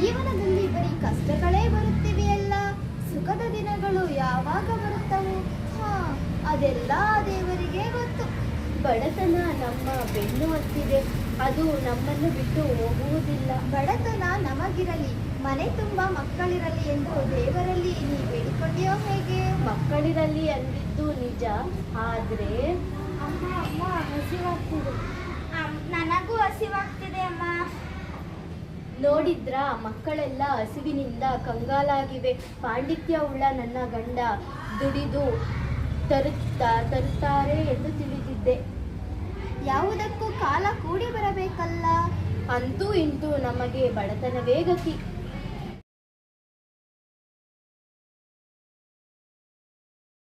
ಜೀವನದಲ್ಲಿ ಬರೀ ಕಷ್ಟಗಳೇ ಬರುತ್ತಿವೆಯಲ್ಲ ಸುಖದ ದಿನಗಳು ಯಾವಾಗ ಬರುತ್ತವು? ಹಾ ಅದೆಲ್ಲ ದೇವರಿಗೆ ಗೊತ್ತು. ಬಡತನ ನಮ್ಮ ಬೆನ್ನು ಹತ್ತಿದೆ. ಅದು ನಮ್ಮನ್ನು ಬಿಟ್ಟು ಹೋಗುವುದಿಲ್ಲ. ಬಡತನ ನಮಗಿರಲಿ ಮನೆ ತುಂಬ ಮಕ್ಕಳಿರಲಿ ಎಂದು ದೇವರಲ್ಲಿ ನೀ ಬೇಡಿಕೊಂಡೆಯೋ ಹೇಗೆ? ಮಕ್ಕಳಿರಲಿ ಅಂದಿದ್ದು ನಿಜ ಆದ್ರೆ ಅಮ್ಮ ಅಮ್ಮ ನೋಡಿದ್ರ ಮಕ್ಕಳೆಲ್ಲ ಹಸಿವಿನಿಂದ ಕಂಗಾಲಾಗಿವೆ. ಪಾಂಡಿತ್ಯ ಉಳ್ಳ ನನ್ನ ಗಂಡ ದುಡಿದು ತರುತ್ತಾ, ತರುತ್ತಾರೆ ಎಂದು ತಿಳಿದಿದ್ದೆ. ಯಾವುದಕ್ಕೂ ಕಾಲ ಕೂಡಿ ಬರಬೇಕಲ್ಲ. ಅಂತೂ ಇಂತೂ ನಮಗೆ ಬಡತನವೇ ಗತಿ